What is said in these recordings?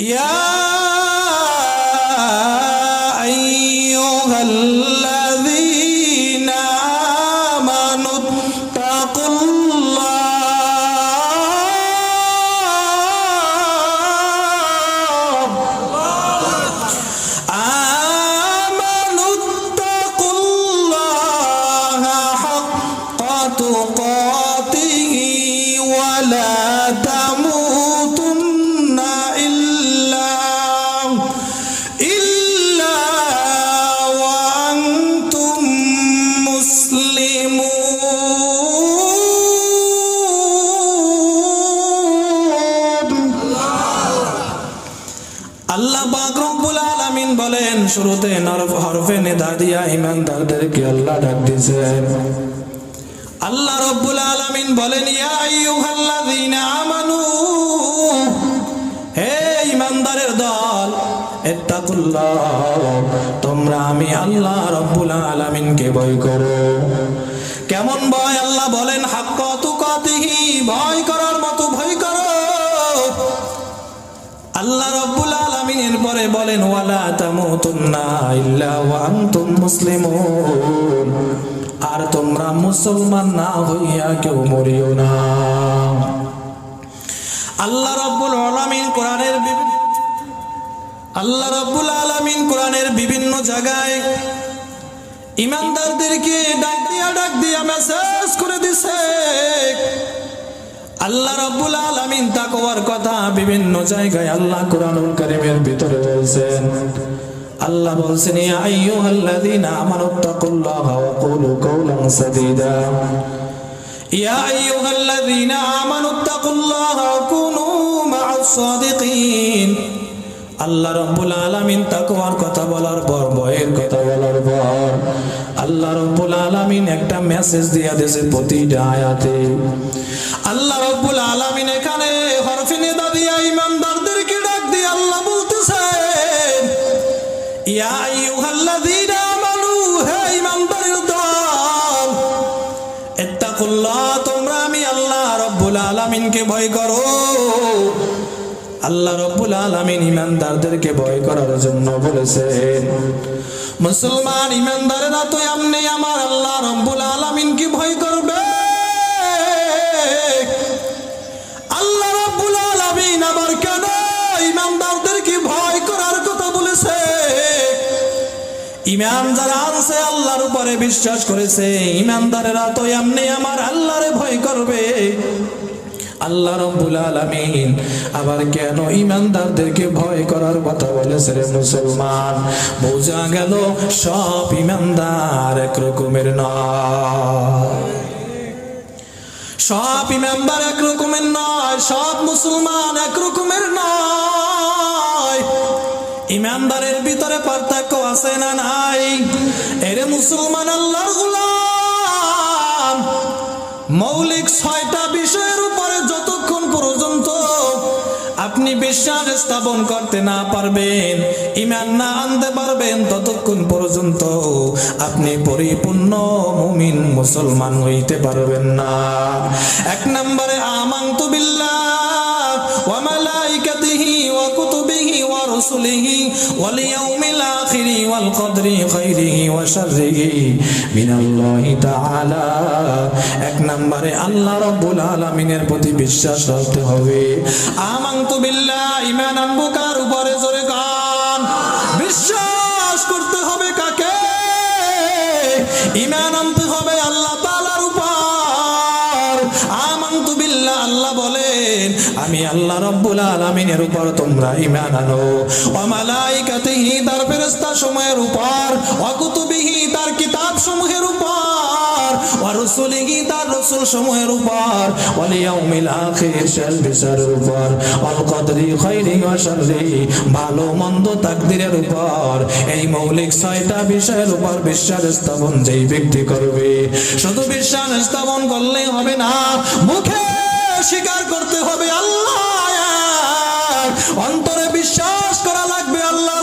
Yeah. শুরুতে নরফ হরফে নিদা দিয়া ইমানদারদেরকে আল্লাহ ডাক দিয়েছেন আল্লাহ রব্বুল আলামিন বলেন, ইয়া আইয়ুহাল্লাযীনা আমানু, হে ইমানদারের দল ইত্তাকুল্লাহ তোমরা আমি আল্লাহ রব্বুল আলামিনকে ভয় করো। কেমন ভয়? আল্লাহ বলেন, হাক্ক তুকাতিহি, ভয় করার মতো ভয় করো। আল্লাহ রব্বুল আলামিনের পরে বলেন, ওয়ালা তামুতুন্না ইল্লা ওয়া আনতুম মুসলিমুন। আর তোমরা মুসলমান না হইয়া কেউ মরিও না। আল্লাহ রব্বুল আলামিন কোরআনের আল্লাহ রব্বুল আলামিন কোরআনের বিভিন্ন জায়গায় ইমানদারদেরকে ডাক দিয়া ডাক দিয়া মেসেজ করে দিছে। আল্লাহ রাব্বুল আলামিন তাকওয়ার কথা বিভিন্ন জায়গায় আল্লাহ কোরআনুল কারীমের ভিতরে বলছেন। আল্লাহ বলছেন, ইয়া আইয়ুহাল্লাযীনা আমানুত্তাকুল্লাহা ওয়া কুলু কাওলান সাদীদা। ইয়া আইয়ুহাল্লাযীনা আমানুত্তাকুল্লাহা ওয়া কুনু মা'আস সাদিকিন। আল্লাহ রব্বুল আলামিন তাকওয়ার কথা বলার পর, ভয়ের কথা বলার পর, আল্লাহ রব্বুল আলামিন একটা মেসেজ দিয়া দিয়েছে প্রতিটা আয়াতে। আল্লাহ রব্বুল আলামিন এখানে হরফে নিদা দিয়া ইমানদারদেরকে ডাক দিয়ে আল্লাহ বলতেছেন, ইয়া আইয়ুহাল্লাযীনা আমানু, হে ইমানদারের দল ইত্তাকুল্লাহ তোমরা আমি আল্লাহ রব্বুল আলামিনকে ভয় করো। আল্লাহ রব্বুল আলামিন ইমানদারদেরকে ভয় করার জন্য বলেছেন, মুসলমান ইমানদারেরা তো এমনি আমার ইমান যারা আনছে আল্লাহর উপরে বিশ্বাস করেছে। ইমানদারেরা তো এমনি আমার আল্লাহরে ভয় করবে। আল্লাহ আবার কেন ইমানদারদেরকে ভয় করার কথা বলেছে রে মুসলমান? বোঝা গেল সব ইমানদার এক রকমের নয়। সব ইমানদার এক রকমের নয়, সব মুসলমান এক রকমের নয়। ইমানদারের ভিতরে পার্থক্য আছে না নাই? এরে মুসলমান আল্লাহর গোলাম, মৌলিক ছয়টা বিষয়ের উপরে যতক্ষণ পর্যন্ত আপনি বিশ্বাস স্থাপন করতে না পারবেন, ইমান না আনতে পারবেন, ততক্ষণ পর্যন্ত আপনি পরিপূর্ণ মুমিন মুসলমান হইতে পারবেন না। এক নম্বরে আমান্তু বিল্লাহ, ওয়া মালাইকাতিহি ওয়া কুতুবিহি ইয়াউমিল আখিরি ওয়াল কদরি খাইরিহি ওয়া শাররিহি মিনাল্লাহি তাআলা এক নম্বরে আল্লাহ রাব্বুল আলামিনের প্রতি বিশ্বাস রাখতে হবে। আমান্তু বিল্লাহ ঈমান আনব কার উপরে জোরে গান। বিশ্বাস করতে হবে কাকে? ঈমান আনতে হবে আল্লাহ তাআলার উপর। আমান্তু বিল্লাহ, আল্লাহ বলেন, আমি আল্লাহ রব্বুল আলামিনের উপর তোমরা ঈমান আনো। ওয়া মালাইকাতিহি তার ফেরেশতা সময়ের উপর, ওয়া কুতুবিহি তার কিতাব সমূহের উপর, ওয়া রুসুলিহি তার রাসূল সমূহের উপর, ওয়াল ইয়াউমিল আখির শেষ বিচারের উপর, ওয়াল কদরি খাইরি ওয়া শাররি, ভালো মন্দ তাকদীরের উপর, এই মৌলিক ছয়টা বিষয়ের উপর বিশ্বাস স্থাপন যেই ব্যক্তি করবে। শুধু বিশ্বাস স্থাপন করলেই হবে না, মুখে স্বীকার করতে হবে আল্লাহ। অন্তরে বিশ্বাস করা লাগবে আল্লাহ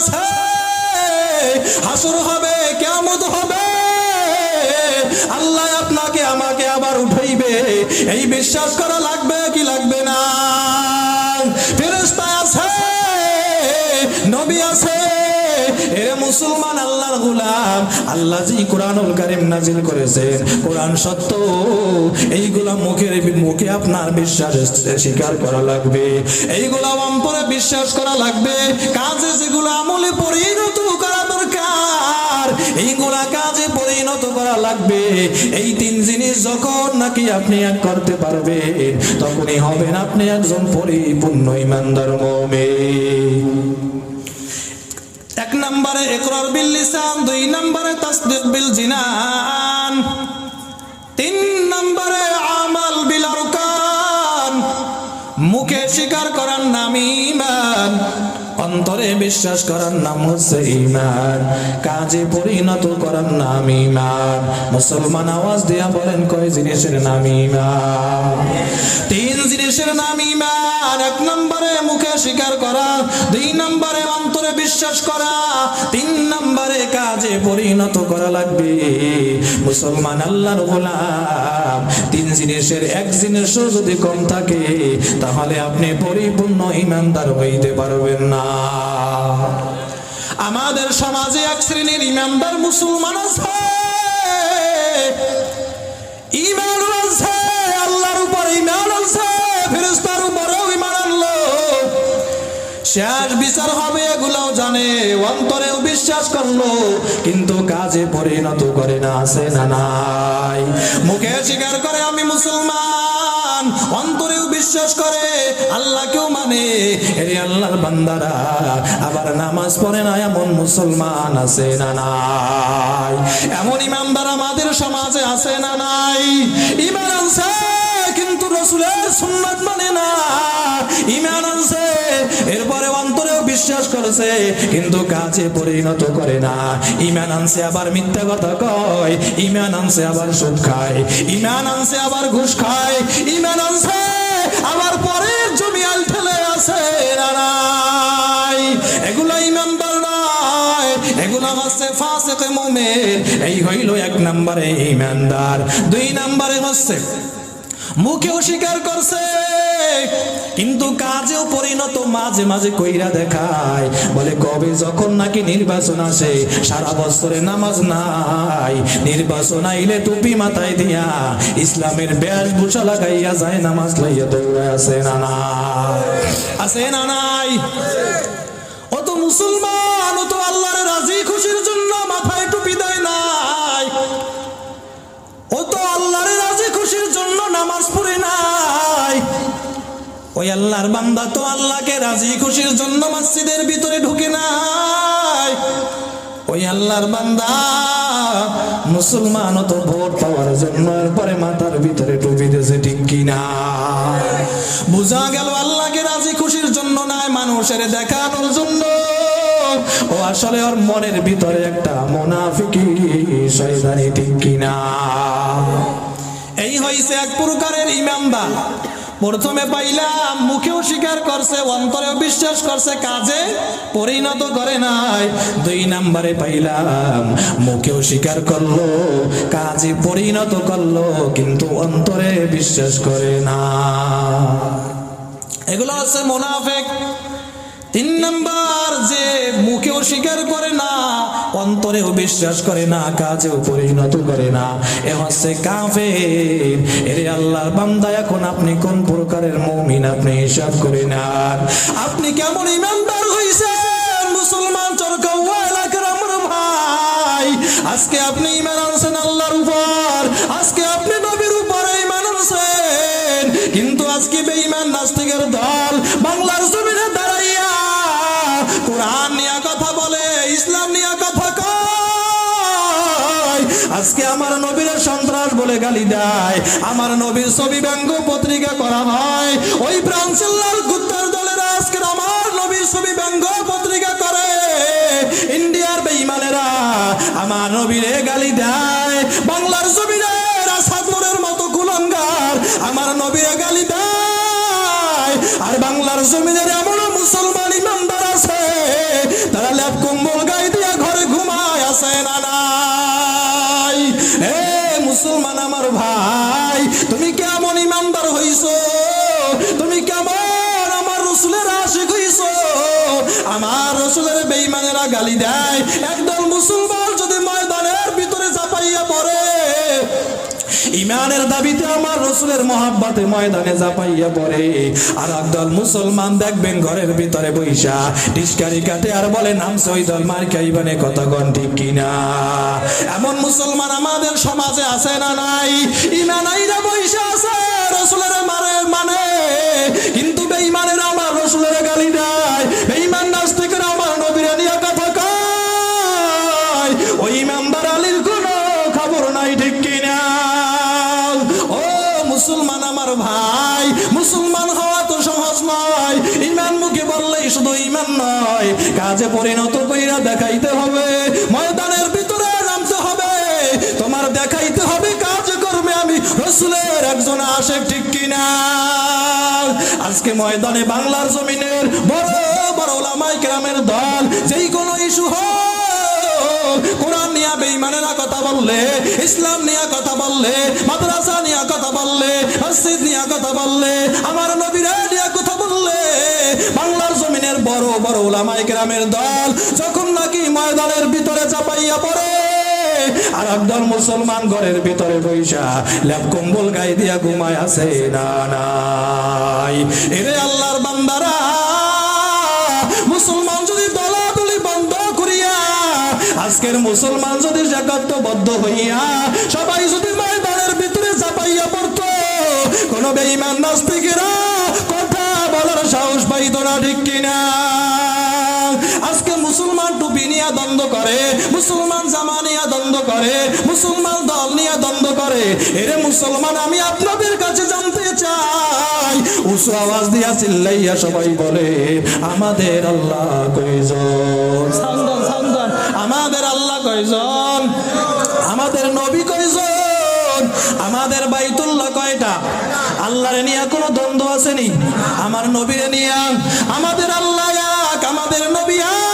হাসর হবে কেমন হবে। আল্লাহ আপনাকে, আমাকে আবার উঠাইবে। এই বিশ্বাস করা লাগবে কি লাগবে না? ফেরেশতা আছে, নবী আছে। এ মুসলমান আল্লাহর গোলাম, আল্লাহ জি কোরআনুল কারীম নাজিল করেছেন কোরআন সত্য, এইগুলা মুখের মুখে আপনার বিশ্বাস স্বীকার করা লাগবে। এইগুলা অন্তরে বিশ্বাস করা লাগবে। কাজে যেগুলো আমলে পরিণত করা দরকার, এইগুলা কাজে পরিণত করা লাগবে। এই তিন জিনিস যখন নাকি আপনি এক করতে পারবেন, তখনই হবেন আপনি একজন পরিপূর্ণ ইমানদার মুমিন। এক নম্বরে একরার বিল লিসান, দুই নম্বরে তাসদিক বিল জিনান, তিন নম্বরে আমাল বিল আরকান, মুখে স্বীকার করার নাম ইমান অন্তরে বিশ্বাস করার নাম হচ্ছে ইমান কাজে পরিণত করার নাম ইমান মুসলমান আওয়াজ দিয়া বলেন কয় জিনিসের নাম ইমান তিন জিনিসের নাম ইমান এক নম্বরে মুখে স্বীকার করা, দুই নম্বরে অন্তরে বিশ্বাস করা, তিন নম্বরে কাজে পরিণত করা লাগবে। মুসলমান আল্লাহর গোলাম, তিন জিনিসের এক জিনিসও যদি কম থাকে, তাহলে আপনি পরিপূর্ণ ইমানদার হইতে পারবেন না। আমাদের সমাজে এক শ্রেণির ইমানদার মুসলমান আছে। ইমান আছে, আল্লাহর উপর ইমান আছে, ফেরেশতার আনলো শেষ বিচার হবে, এগুলাও জানে, অন্তরেও বিশ্বাস করল, কিন্তু কাজে পরিণত করে না আছে না নাই। মুখে স্বীকার করে আমি মুসলমান, অন্তরেও বিশ্বাস করে, আল্লাহকেও মানে। এর আল্লাহর বান্দারা, আবার নামাজ পড়ে না এমন মুসলমান আছে না নাই। এমন ইমানদার আমাদের সমাজে আছে না নাই। ইমান আছে কিন্তু রসুলের সুন্নাত মানে না। ইমান আছে এরপরে অন্তরেও বিশ্বাস করেছে, কিন্তু কাজে পরিণত করে না। ইমান আনছে আবার মিথ্যা কথা কয় ইমান আনছে আবার সুদ খায় ইমান আনছে আবার ঘুষ খায় ইমান আনছে আবার পরের জমি আল ঠেলে আছে, না এগুলো ইমানদার এই হইল এক নম্বরে ইমানদার দুই নম্বরে হচ্ছে মুখেও স্বীকার করছে, কিন্তু কাজেও পরিণত মাঝে মাঝে কইরা দেখায়। বলে, কবে যখন নাকি নির্বাচন আসে, সারা বছরে নামাজ নাই। নির্বাচন আইলে টুপি মাথায় দিয়া ইসলামের বেশভূষা লাগাইয়া যায়, নামাজ লাইয়া দৌড়ে আছে না নাই? আছে না নাই? ও তো মুসলমান, ও তো আল্লাহর রাজি খুশির জন্য ওই আল্লাহর বান্দা তো আল্লাহকে রাজি খুশির জন্য মসজিদের ভিতরে ঢুকে নাই। ওই আল্লাহর বান্দা মুসলমান তো ভোট পাওয়ার জন্য পরে মাথার ভিতরে টুপি দিয়েছে, ঠিক কিনা বোঝা গেল আল্লাহকে রাজি খুশির জন্য নাই, মানুষের দেখানোর জন্য। ও আসলে ওর মনের ভিতরে একটা মোনাফিকি শয়তানি, ঠিক কিনা এই হইছে এক প্রকারের ইমানদার। প্রথমে পাইলাম, মুখেও স্বীকার করছে, অন্তরেও বিশ্বাস করছে, কাজে পরিণত করে নাই। দুই নাম্বারে পাইলাম, মুখেও স্বীকার করল, কাজে পরিণত করল, কিন্তু অন্তরে বিশ্বাস করে না। এগুলো হচ্ছে মোনাফেক। তিন নাম্বার যে মুখেও স্বীকার করে না, অন্তরেও বিশ্বাস করে না, কাজেও পরিণত করে না, এ হচ্ছে কাফের। এরে আল্লাহর বান্দা, এখন আপনি কোন প্রকারের মুমিন আপনি হিসাব করে নেন? আপনি কেমন ইমানদার হইছেন, মুসলমান চরকাওয়া এলাকার আমার ভাই? আজকে আপনি ইমান আনছেন আল্লাহর উপর, আজকে আপনি নবীর উপরে ইমান আনছেন। কিন্তু আজকে বেঈমান নাস্তিকের দল আমার নবীর সন্ত্রাস বলে গালি দেয়। আমার নবীর ছবি ব্যঙ্গ পত্রিকা করা হয়। ওই প্রাঞ্চল্লার গুত্তার দলের আজকে আমার নবীর ছবি ব্যঙ্গ পত্রিকা করে। ইন্ডিয়ার বেঈমানেরা আমার নবীরে গালি দেয়। বাংলার জমিনে রাসাদুরের মতো কুলঙ্গার আমার নবীরে গালি দেয়। আর বাংলার জমিনের এমন মুসলমান আমার রসুলের বেঈমানেরা গালি দেয়। একদল মুসলমান যদি ময়দানের ভিতরে চাপাইয়া পড়ে ইমানের দাবিতে আমার রসুলের মহাব্বাতে ময়দানে জাপাইয়া পড়ে। আর একদল মুসলমান দেখবেন ঘরের ভিতরে বৈশা, ডিসকারি কাটে আর বলে, নাম ওই দল মার খাইবানে কথা কন ঠিক কিনা? এমন মুসলমান আমাদের সমাজে আছে না নাই? ইমান আইরা বৈশা আছে, রসুলের কাজে পরিণত কইরা দেখাইতে হবে। ময়দানের ভিতরে নামতে হবে। তোমার দেখাইতে হবে কাজ করবে আমি রসুলের একজন আশেক, ঠিক কিনা? আজকে ময়দানে বাংলার জমিনের বড় বড় ওলামাই কেরামের দল, যেই কোনো ইস্যু হোক, কোরআন নিয়ে বেঈমানেরা কথা বললে, ইসলাম নিয়ে কথা বললে, মাদ্রাসা নিয়ে কথা বললে, মসজিদ নিয়ে কথা বললে, আমার নবীরা বড় ওলামাই গ্রামের দল যখন নাকি ময়দানের ভিতরে চাপাইয়া পড়ে আর একদল মুসলমান ঘরের ভিতরে বৈশা ল্যাপ কম্বল দিয়া ঘুমায় আছে, না, নাই। এরে আল্লাহর বান্দারা, মুসলমান যদি দলাদলি বন্ধ করিয়া, আজকের মুসলমান যদি হইয়া, সবাই যদি ময়দানের ভিতরে চাপাইয়া পড়তো, কোন বেঈমান নাস্তিকেরা কথা বলার সাহস পাইত না, ঠিক কিনা? নিয়ে দ্বন্দ্ব করে, মুসলমান জামা নিয়ে দ্বন্দ্ব করে, মুসলমান দল নিয়ে দ্বন্দ্ব করে। এরে মুসলমান, আমি আপনাদের কাছে জানতে চাই। উঁচু আওয়াজ দিয়া চিল্লাইয়া সবাই বলে, আমাদের আল্লাহ কয়জন? আমাদের আল্লাহ কয়জন? আমাদের নবী কয়জন? আমাদের বাইতুল্লাহ কয়টা? আল্লাহরে নিয়ে কোনো দ্বন্দ্ব আসেনি আমার নবীরে নিয়ে। আমাদের আল্লাহ এক। আমাদের নবী এক।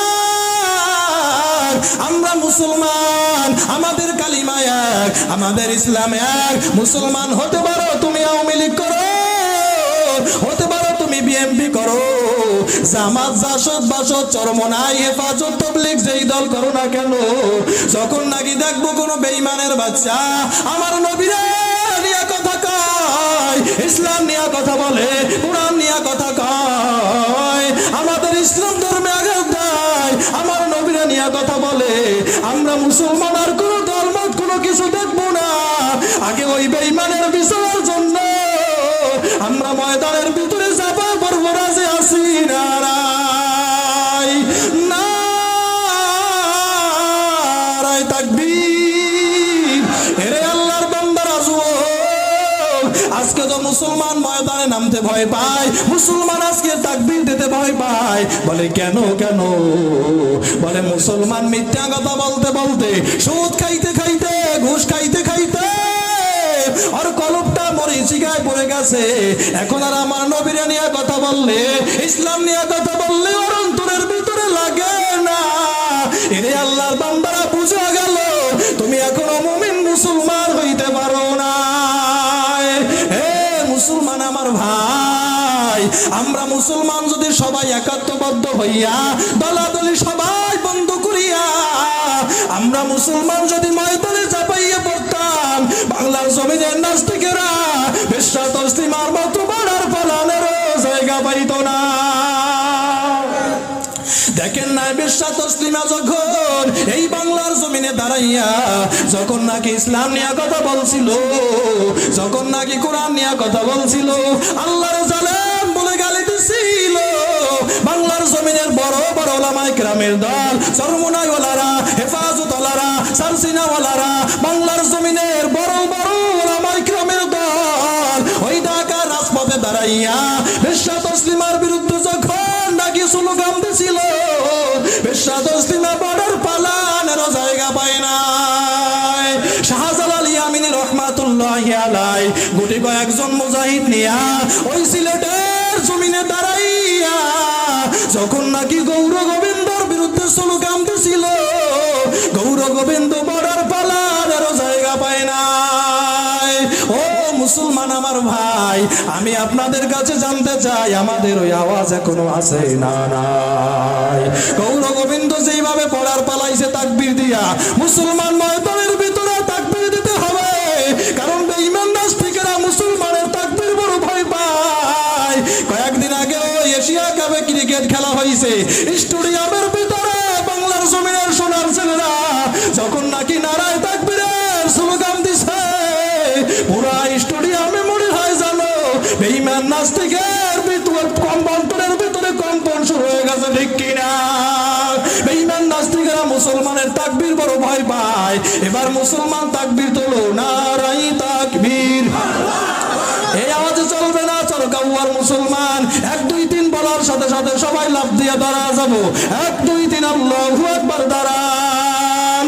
আমরা মুসলমান, আমাদের কালিমা এক, আমাদের ইসলাম এক। মুসলমান হতে পারো, তুমি আওয়ামী লীগ করো। হতে পারো, তুমি বিএমপি করো। জামাত, জাসদ, বাসদ চরমনাই হেফাজত, তবলিগ, যেই দল করো না কেন? যখন নাকি দেখব কোনো বেইমানের বাচ্চা, আমার নবীরা কথা কয়, ইসলাম নিয়ে কথা বলে, কোরআন নিয়ে কথা কয়। আমাদের ইসলাম ধর্মে আঘাত দেয়, আমার নবীরা নিয়ে কথা আমরা মুসলমান, আর কোনো ধর্মত কোনো কিছু দেখব না। আগে ওই বেইমানের বিচারের জন্য আমরা ময়দানের ভিতরে চাপা পড়ব রাজে আসি নারাই মুসলমান ময়দানে নামতে ভয় পায়, মুসলমান আজকে তাকবীর দিতে ভয় পায়। বলে, কেন কেন? বলে, মুসলমান মিথ্যা কথা বলতে বলতে, সুদ খাইতে খাইতে, ঘুষ খাইতে খাইতে, আর কলপটা মরিচিকায় পড়ে গেছে। এখন আর আমার নবীরা নিয়ে কথা বললে, ইসলাম নিয়ে কথা বললে ওর অন্তরের ভিতরে লাগে না। এরে আল্লাহর বান্দারা বুঝা গেল, তুমি এখনও মুমিন মুসলমান হইতে পারো ভাই। আমরা মুসলমান যদি সবাই একাত্মবদ্ধ হইয়া দলাদলি সবাই বন্ধ করিয়া, আমরা মুসলমান যদি ময়দানে চাপাইয়া পড়তাম, বাংলার জমিনের নাস্তিকেরা বিশ্বাস তসলিমার মতো বাড়ার পালানেরও জায়গা পাইত না। দেখেন না বিশ্বাস তসলিমা যখন এই বাংলার জমিনে দাঁড়াইয়া যখন নাকি ইসলাম নিয়ে কথা বলছিল, যখন নাকি কোরআন নিয়ে কথা বলছিল, আল্লাহর জালেম বলে গালি দিছিল। বাংলার জমিনের বড় বড় ওলামাই গ্রামের দল সরমুনাই ওলারা হেফাজত ওলারা সারসিনা ওলারা বাংলার জমিনের বড় বড় ওলামাই গ্রামের দল, ওই ঢাকা রাজপথে দাঁড়াইয়া বিশ্বাস তসলিমার বিরুদ্ধে যখন নাকি স্লোগান দিছিল বিশ্বাস তসলিমা আলাই গুটি কয়েকজন মুজাহিদ নিয়া ওই সিলেটের জমিনে দাঁড়াইয়া যখন নাকি গৌর গোবিন্দর বিরুদ্ধে স্লোগান দিছিল গৌর গোবিন্দ বর্ডার পালানেরও জায়গা পায় না মুসলমান আমার ভাই, আমি আপনাদের কাছে জানতে চাই, আমাদের ওই আওয়াজ এখনও আছে না নাই। গৌর গোবিন্দ যেইভাবে পড়ার পালাইছে তাকবীর দিয়া, মুসলমান ময়দানের স্টেডিয়ামের ভিতরে বাংলার জমিনের সোনার ছেলেরা যখন নাকি নারায় তাকবীরের স্লোগান দিছে, পুরা স্টেডিয়ামে মনে হয় জানো বেঈমান নাস্তিকের ভিতরে ভিতরে কম্পন শুরু হয়ে গেছে, ঠিক কিনা? বেঈমান নাস্তিকেরা মুসলমানের তাকবীর বড় ভয় পায়। এবার মুসলমান তাকবীর তোলো নারাই তাকবীর। এই আওয়াজে চলবে না চরকাউয়ার মুসলমান। এক, দুই সাথে সাথে সবাই লাভ দিয়ে দাঁড়া যাব। এক, দুই, তিন, আল্লাহু একবার দাঁড়ান।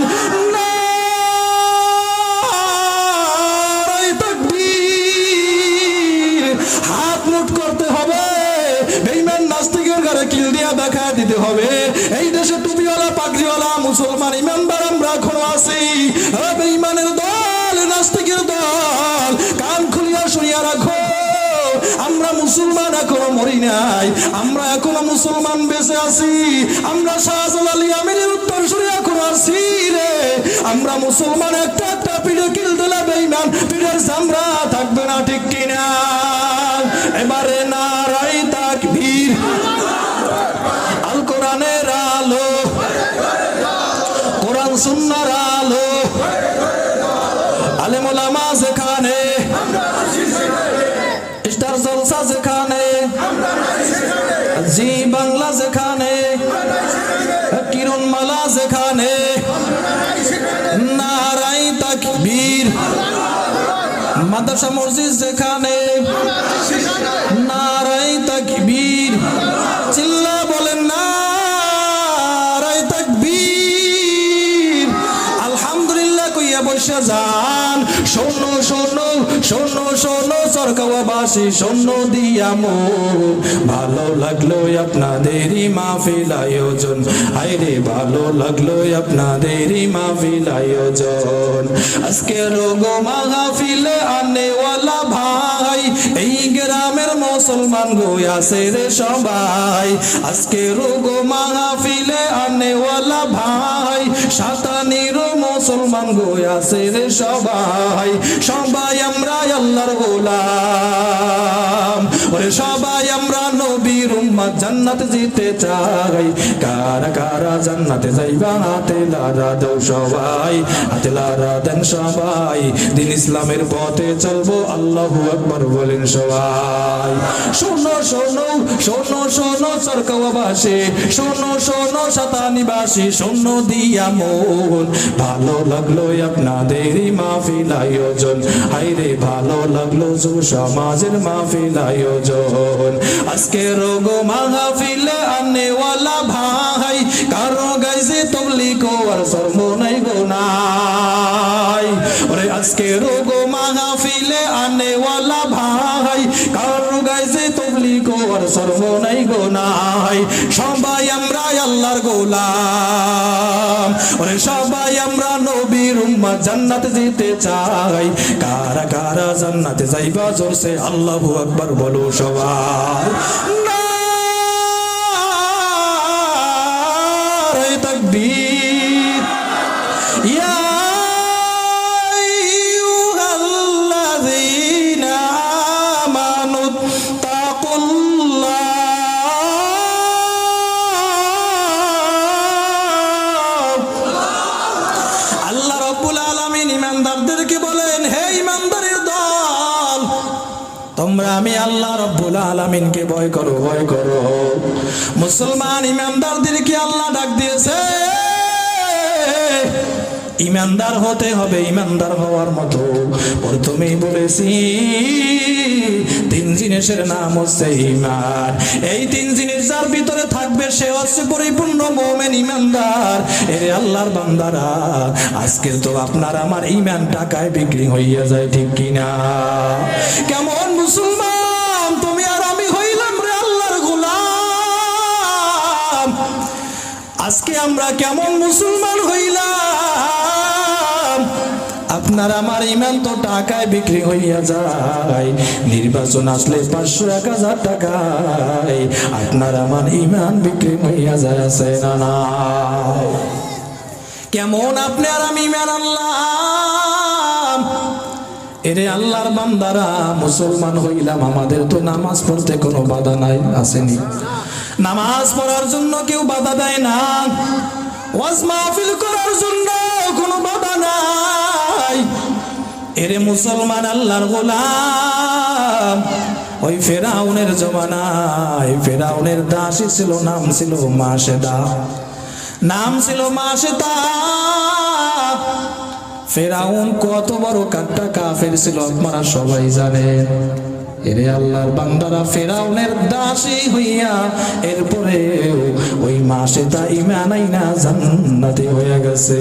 হাত করতে হবে। কিল দিয়া দেখা দিতে হবে। এই দেশে মুসলমান দল, নাস্তিকের দল। কান খুলিয়া শুনিয়া রাখো। মুসলমান এখনও মরি নাই। আমরা এখনও মুসলমান বেঁচে আছি। আমরা শাহজাল আলী আমিরের উত্তর শুনে এখনও আছি রে। আমরা মুসলমান একটা একটা পিঠে কিল দিলে বেইমান পিঠের চামড়া মাদ্রাসা মসজিদ যেখানে নারাই তাকবীর। চিল্লা বলেন নারাই তাকবীর। আলহামদুলিল্লাহ কইয়া বসে যান। শোনো শোনো শোনো শোনো সরকারবাসী শোনো দিয়া মো ভালো লাগল আপনাদেরই মাহফিল আয়োজন। আইরে ভালো লাগল আপনাদেরই মাহফিল আয়োজন। আজকে রোগ মাহফিলে আনেওয়ালা ভাই, এই গ্রামের মুসলমান গোয়াছে রে সবাই। আজকে রোগ মাহফিলে আনেওয়ালা ভাই সাতানির মুসলমান গোয়াছে রে সবাই। সবাই আমরা আল্লাহর গোলাম। ওরে সবাই আমরা নবীর উম্মত জান্নাত জিতে চাই। কারা কারা জান্নাতে যাইবা হাতে লারা দাও সবাই, হাতে লারা দেন সবাই। দিন ইসলামের পথে চলবো, আল্লাহু আকবার বলেন সবাই। শোনো শোনো শোনো শোনো সরকাওয়াবাসী শোনো শোনো শতানিবাসী শোনো, দিয়া মন। ভালো লাগল আপনাদেরই মাহফিল আয়োজন। হাইরে ভালো লাগল যু সমাজের মাহফিল আয়োজন। আজকে রোগ মাহফিলে আনেওয়ালা ভাই, কারও গাইছে তবলিক গোলাম ওরে সবাই, আমরা নবীর উম্মত জান্নাতে যেতে চাই। কারা কারা জান্নাতে যাইবা? জোরসে আল্লাহু আকবার বলো সবাই। আলামিনকে ভয় করো ভয় করো। মুসলমান ইমানদারদেরকে আল্লাহ ডাক দিয়েছে। ইমানদার হতে হবে, ইমানদার হওয়ার মতো। প্রথমেই বলেছি, তিন জিনিসের নাম হচ্ছে ইমান এই তিন জিনিস যার ভিতরে থাকবে, সে হচ্ছে পরিপূর্ণ মোমেন, ইমানদার। এ আল্লাহর বান্দারা, আজকে তো আপনার আমার ইমান টাকায় বিক্রি হইয়া যায়, ঠিক কিনা? কেমন মুসলমান? আজকে আমরা কেমন মুসলমান হইলাম? আপনার আমার ইমান তো টাকায় বিক্রি হইয়া যায়। নির্বাচন আসলে পাঁচশো এক হাজার টাকায়। আপনার আমার ইমান বিক্রি হইয়া যায়, আছে না না কেমন আপনি আর আমি ইমান আল্লাহ এরে আল্লাহর বান্দারা, মুসলমান হইলাম, আমাদের তো নামাজ পড়তে কোনো বাধা নাই, আসেনি। নামাজ পড়ার জন্য কেউ বাধা দেয় না। ওয়াজ মাহফিল করার জন্য কোনো বাধা নাই। এরে মুসলমান আল্লাহর গোলাম, ওই ফেরাউনের জমানায় ফেরাউনের দাসী ছিল, নাম ছিল মাসেদা। নাম ছিল মাসেদা। ফেরাউন কত বড় কাট্টা কাফের ছিল, আপনারা সবাই জানেন। এরে আল্লাহর বান্দারা ফেরাউনের দাসী হইয়া এরপরে ওই মাসে তা ইমানাই না জান্নাতে হয়ে গেছে।